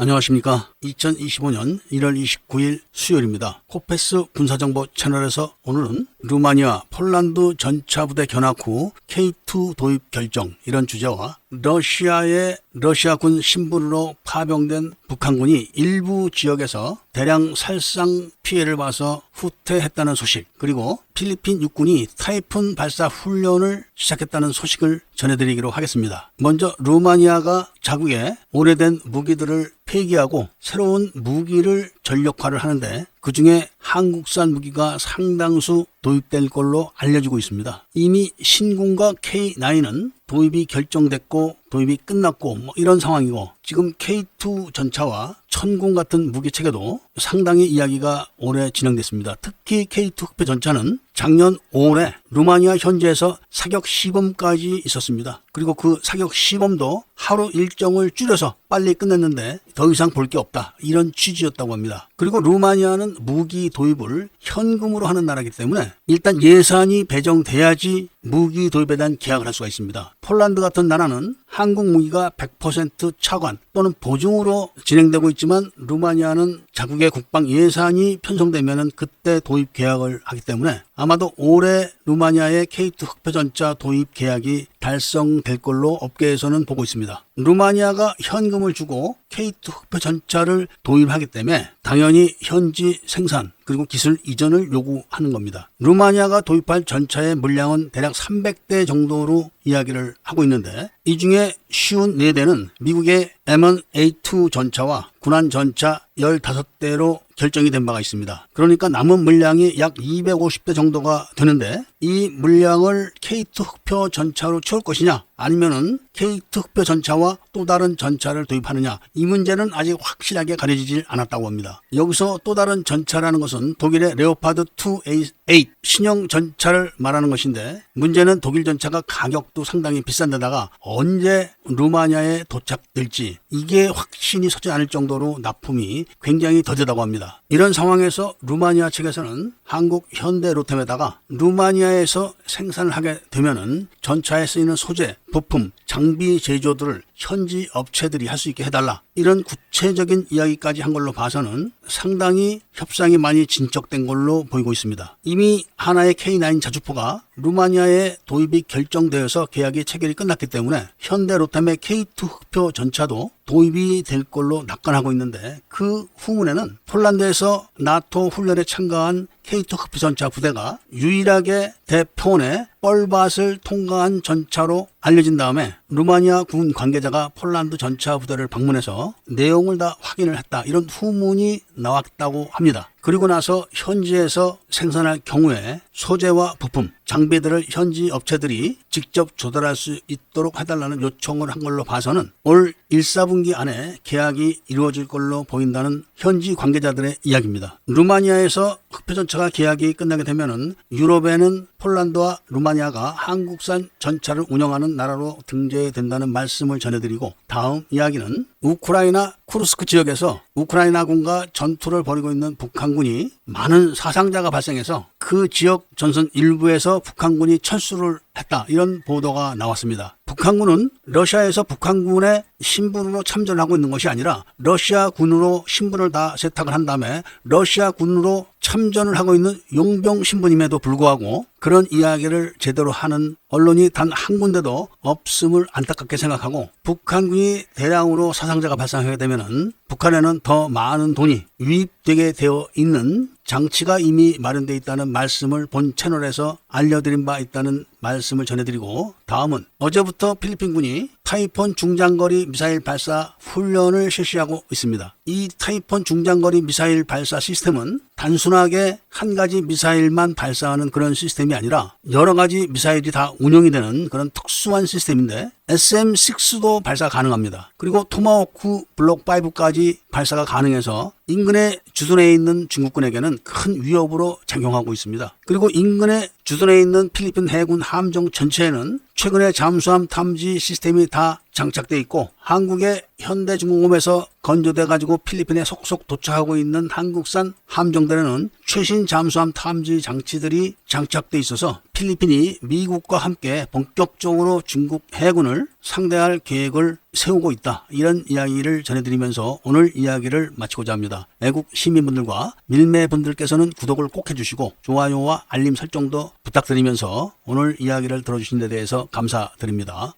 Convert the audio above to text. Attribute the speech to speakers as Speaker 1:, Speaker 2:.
Speaker 1: 안녕하십니까. 2025년 1월 29일 수요일입니다. 코페스 군사정보 채널에서 오늘은 루마니아, 폴란드 전차부대 견학 후 K2 도입 결정 이런 주제와 러시아의 러시아군 신분으로 파병된 북한군이 일부 지역에서 대량 살상 피해를 봐서 후퇴했다는 소식 그리고 필리핀 육군이 타이푼 발사 훈련을 시작했다는 소식을 전해드리기로 하겠습니다. 먼저 루마니아가 자국의 오래된 무기들을 폐기하고 새로운 무기를 전력화를 하는데 그 중에 한국산 무기가 상당수 도입될 걸로 알려지고 있습니다. 이미 신군과 K9은 도입이 결정됐고 도입이 끝났고 뭐 이런 상황이고 지금 K2 전차와 천공 같은 무기 체계도 상당히 이야기가 오래 진행됐습니다. 특히 K2 흑표 전차는 작년 5월에 루마니아 현지에서 사격 시범까지 있었습니다. 그리고 그 사격 시범도 하루 일정을 줄여서 빨리 끝냈는데 더 이상 볼 게 없다. 이런 취지였다고 합니다. 그리고 루마니아는 무기 도입을 현금으로 하는 나라이기 때문에 일단 예산이 배정돼야지 무기 대한 계약을 할 수가 있습니다. 폴란드 같은 나라는 한국 무기가 100% 차관 또는 보증으로 진행되고 있지만 루마니아는 자국의 국방 예산이 편성되면 그때 도입 계약을 하기 때문에 아마도 올해 루마니아의 K2 흑표전차 도입 계약이 달성될 걸로 업계에서는 보고 있습니다. 루마니아가 현금을 주고 K2 흑표 전차를 도입하기 때문에 당연히 현지 생산 그리고 기술 이전을 요구하는 겁니다. 루마니아가 도입할 전차의 물량은 대략 300대 정도로 이야기를 하고 있는데 이 중에 쉬운 4대는 미국의 M1 A2 전차와 군한 전차 15대로 결정이 된 바가 있습니다. 그러니까 남은 물량이 약 250대 정도가 되는데 이 물량을 K2 흑표 전차로 채울 것이냐 아니면은 K2 흑표 전차와 또 다른 전차를 도입하느냐 이 문제는 아직 확실하게 가려지질 않았다고 합니다. 여기서 또 다른 전차라는 것은 독일의 레오파드 2A8 신형 전차를 말하는 것인데 문제는 독일 전차가 가격도 상당히 비싼 데다가 언제 루마니아에 도착될지 이게 확신이 서지 않을 정도로 납품이 굉장히 더디다고 합니다. 이런 상황에서 루마니아 측에서는 한국 현대 로템에다가 루마니아 에서 생산을 하게 되면은 전차에 쓰이는 소재, 부품, 장비 제조들을 현지 업체들이 할 수 있게 해달라. 이런 구체적인 이야기까지 한 걸로 봐서는 상당히 협상이 많이 진척된 걸로 보이고 있습니다. 이미 하나의 K9 자주포가 루마니아에 도입이 결정되어서 계약이 체결이 끝났기 때문에 현대 로템의 K2 흑표 전차도 도입이 될 걸로 낙관하고 있는데 그 후문에는 폴란드에서 나토 훈련에 참가한 K2 흑표 전차 부대가 유일하게 대표원의 뻘밭을 통과한 전차로 알려진 다음에 루마니아 군 관계자가 폴란드 전차 부대를 방문해서 내용을 다 확인을 했다. 이런 후문이 나왔다고 합니다. 그리고 나서 현지에서 생산할 경우에 소재와 부품, 장비들을 현지 업체들이 직접 조달할 수 있도록 해달라는 요청을 한 걸로 봐서는 올 1사분기 안에 계약이 이루어질 걸로 보인다는 현지 관계자들의 이야기입니다. 루마니아에서 흑표전차가 계약이 끝나게 되면은 유럽에는 폴란드와 루마니아가 한국산 전차를 운영하는 나라로 등재된다는 말씀을 전해드리고 다음 이야기는 우크라이나 쿠르스크 지역에서 우크라이나군과 전투를 벌이고 있는 북한군이 많은 사상자가 발생해서 그 지역 전선 일부에서 북한군이 철수를 했다. 이런 보도가 나왔습니다. 북한군은 러시아에서 북한군의 신분으로 참전하고 있는 것이 아니라 러시아 군으로 신분을 다 세탁을 한 다음에 러시아 군으로 참전을 하고 있는 용병 신분임에도 불구하고 그런 이야기를 제대로 하는 언론이 단 한 군데도 없음을 안타깝게 생각하고 북한군이 대량으로 사상자가 발생하게 되면은 북한에는 더 많은 돈이 유입되게 되어 있는 장치가 이미 마련되어 있다는 말씀을 본 채널에서 알려드린 바 있다는 말씀을 전해드리고 다음은 어제부터 필리핀군이 타이폰 중장거리 미사일 발사 훈련을 실시하고 있습니다. 이 타이폰 중장거리 미사일 발사 시스템은 단순하게 한 가지 미사일만 발사하는 그런 시스템이 아니라 여러 가지 미사일이 다 운영이 되는 그런 특수한 시스템인데 SM6도 발사 가능합니다. 그리고 토마호크 블록 5까지 발사가 가능해서 인근에 주둔해 있는 중국군에게는 큰 위협으로 작용하고 있습니다. 그리고 인근에 주둔해 있는 필리핀 해군 함정 전체에는 최근에 잠수함 탐지 시스템이 다 장착돼 있고 한국의 현대중공업에서 건조돼 가지고 필리핀에 속속 도착하고 있는 한국산 함정들에는 최신 잠수함 탐지 장치들이 장착돼 있어서 필리핀이 미국과 함께 본격적으로 중국 해군을 상대할 계획을 세우고 있다. 이런 이야기를 전해드리면서 오늘 이야기를 마치고자 합니다. 애국 시민분들과 밀매분들께서는 구독을 꼭 해주시고 좋아요와 알림 설정도 부탁드리면서 오늘 이야기를 들어주신 데 대해서 감사드립니다.